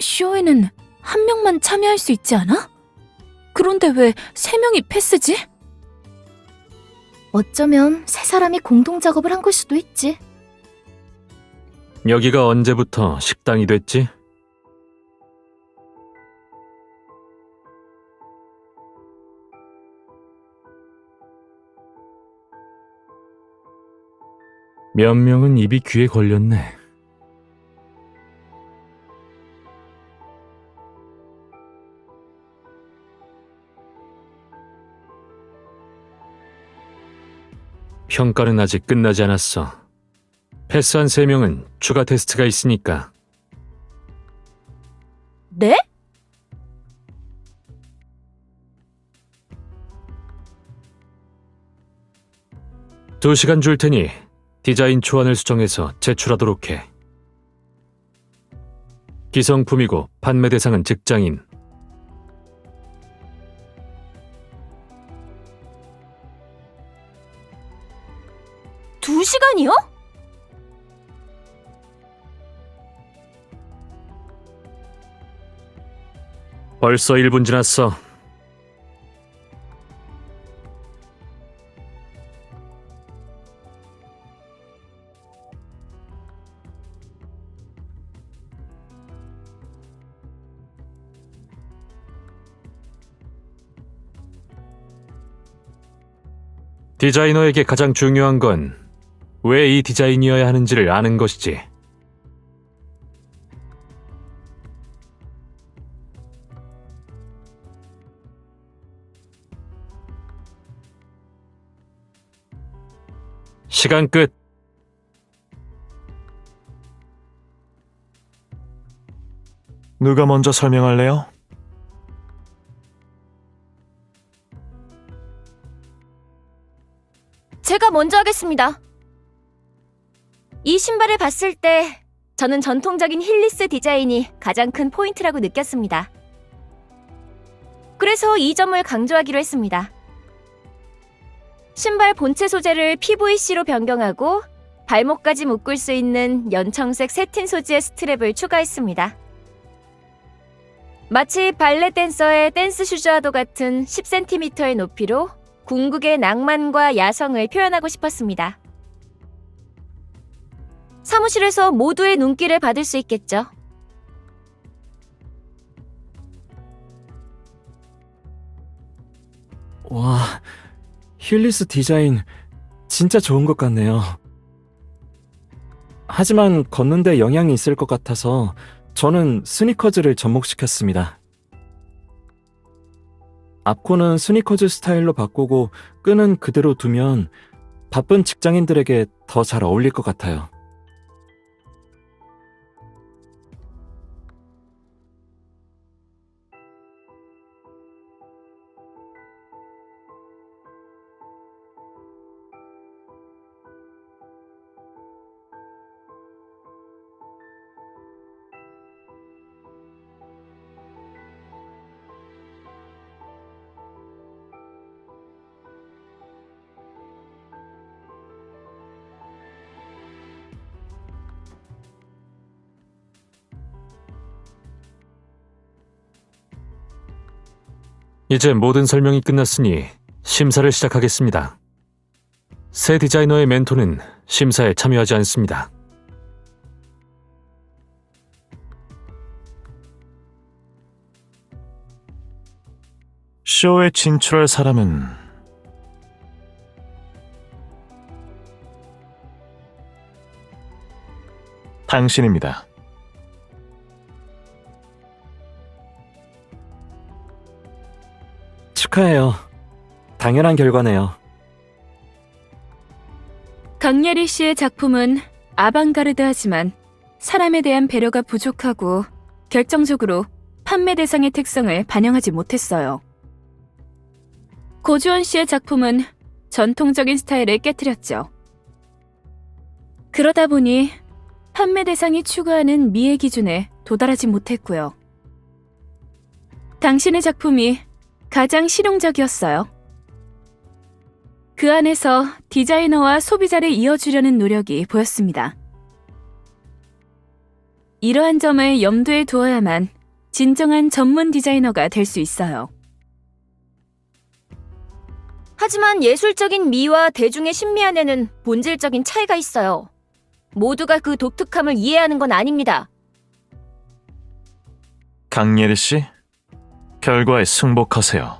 쇼에는 한 명만 참여할 수 있지 않아? 그런데 왜 세 명이 패스지? 어쩌면 세 사람이 공동 작업을 한 걸 수도 있지. 여기가 언제부터 식당이 됐지? 몇 명은 입이 귀에 걸렸네. 평가는 아직 끝나지 않았어. 패스한 3명은 추가 테스트가 있으니까 네? 두시간줄 테니 디자인 초안을 수정해서 제출하도록 해. 기성품이고 판매 대상은 직장인. 두 시간이요? 벌써 1분 지났어. 디자이너에게 가장 중요한 건 왜 이 디자인이어야 하는지를 아는 것이지. 시간 끝. 누가 먼저 설명할래요? 제가 먼저 하겠습니다. 이 신발을 봤을 때 저는 전통적인 힐리스 디자인이 가장 큰 포인트라고 느꼈습니다. 그래서 이 점을 강조하기로 했습니다. 신발 본체 소재를 PVC로 변경하고 발목까지 묶을 수 있는 연청색 세틴 소재의 스트랩을 추가했습니다. 마치 발레 댄서의 댄스 슈즈와도 같은 10cm의 높이로 궁극의 낭만과 야성을 표현하고 싶었습니다. 사무실에서 모두의 눈길을 받을 수 있겠죠. 와, 힐리스 디자인 진짜 좋은 것 같네요. 하지만 걷는데 영향이 있을 것 같아서 저는 스니커즈를 접목시켰습니다. 앞코는 스니커즈 스타일로 바꾸고 끈은 그대로 두면 바쁜 직장인들에게 더 잘 어울릴 것 같아요. 이제 모든 설명이 끝났으니 심사를 시작하겠습니다. 새 디자이너의 멘토는 심사에 참여하지 않습니다. 쇼에 진출할 사람은 당신입니다. 축하해요. 당연한 결과네요. 강예리 씨의 작품은 아방가르드하지만 사람에 대한 배려가 부족하고 결정적으로 판매 대상의 특성을 반영하지 못했어요. 고주원 씨의 작품은 전통적인 스타일을 깨뜨렸죠. 그러다 보니 판매 대상이 추구하는 미의 기준에 도달하지 못했고요. 당신의 작품이 가장 실용적이었어요. 그 안에서 디자이너와 소비자를 이어주려는 노력이 보였습니다. 이러한 점을 염두에 두어야만 진정한 전문 디자이너가 될 수 있어요. 하지만 예술적인 미와 대중의 신미 안에는 본질적인 차이가 있어요. 모두가 그 독특함을 이해하는 건 아닙니다. 강예리 씨, 결과에 승복하세요.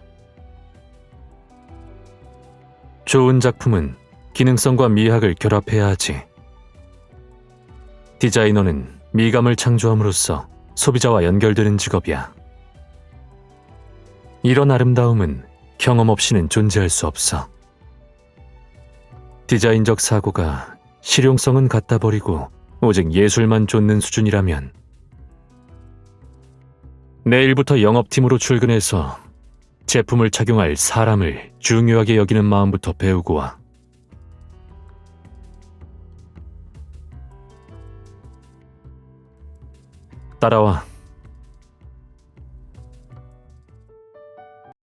좋은 작품은 기능성과 미학을 결합해야 하지. 디자이너는 미감을 창조함으로써 소비자와 연결되는 직업이야. 이런 아름다움은 경험 없이는 존재할 수 없어. 디자인적 사고가 실용성은 갖다 버리고 오직 예술만 쫓는 수준이라면 내일부터 영업팀으로 출근해서 제품을 착용할 사람을 중요하게 여기는 마음부터 배우고 와. 따라와.